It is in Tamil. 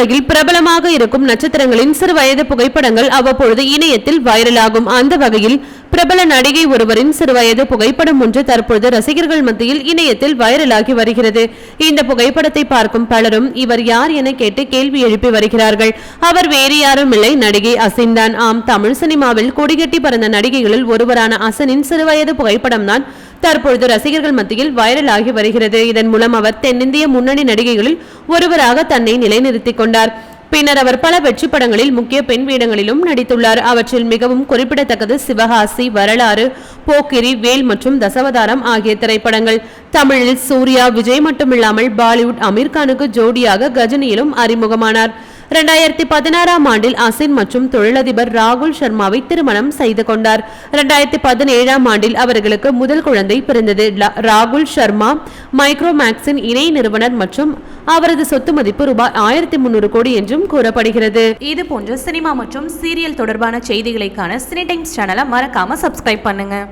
உலகில் பிரபலமாக இருக்கும் நட்சத்திரங்களின் சிறு வயது புகைப்படங்கள் அவ்வப்பொழுது இணையத்தில் வைரலாகும். அந்த வகையில் பிரபல நடிகை ஒருவரின் சிறுவயது புகைப்படம் ஒன்று தற்பொழுது ரசிகர்கள் மத்தியில் இணையத்தில் வைரலாகி வருகிறது. இந்த புகைப்படத்தை பார்க்கும் பலரும் இவர் யார் என கேட்டு கேள்வி எழுப்பி வருகிறார்கள். அவர் வேறு யாரும் இல்லை நடிகை அசின் தான். ஆம் தமிழ் சினிமாவில் கொடிகட்டி பறந்த நடிகைகளில் ஒருவரான அசனின் சிறுவயது புகைப்படம்தான் தற்பொழுது ரசிகர்கள் மத்தியில் வைரலாகி வருகிறது. இதன் மூலம் அவர் தென்னிந்திய முன்னணி நடிகைகளில் ஒருவராக தன்னை நிலைநிறுத்திக் கொண்டார். பின்னர் அவர் பல வெற்றி படங்களில் முக்கிய பெண் வேடங்களிலும் நடித்துள்ளார். அவற்றில் மிகவும் குறிப்பிடத்தக்கது சிவகாசி வரலாறு போக்கிரி வேல் மற்றும் தசவதாரம் ஆகிய திரைப்படங்கள். தமிழில் சூர்யா விஜய் மட்டுமில்லாமல் பாலிவுட் அமீர்கானுக்கு ஜோடியாக கஜினியிலும் அறிமுகமானார். இரண்டாயிரத்தி பதினாறாம் ஆண்டில் அசின் மற்றும் தொழிலதிபர் ராகுல் சர்மாவை திருமணம் செய்து கொண்டார். இரண்டாயிரத்தி பதினேழாம் ஆண்டில் அவர்களுக்கு முதல் குழந்தை பிறந்தது. லா- ராகுல் சர்மா மைக்ரோமேக்ஸின் இணை நிறுவனர் மற்றும் அவரது சொத்து மதிப்பு ரூபாய் ஆயிரத்தி முன்னூறு கோடி என்றும் கூறப்படுகிறது. இது போன்ற சினிமா மற்றும் சீரியல் தொடர்பான செய்திகளைக்கான சினி டைம்ஸ் சேனலை மறக்காம சப்ஸ்கிரைப் பண்ணுங்க.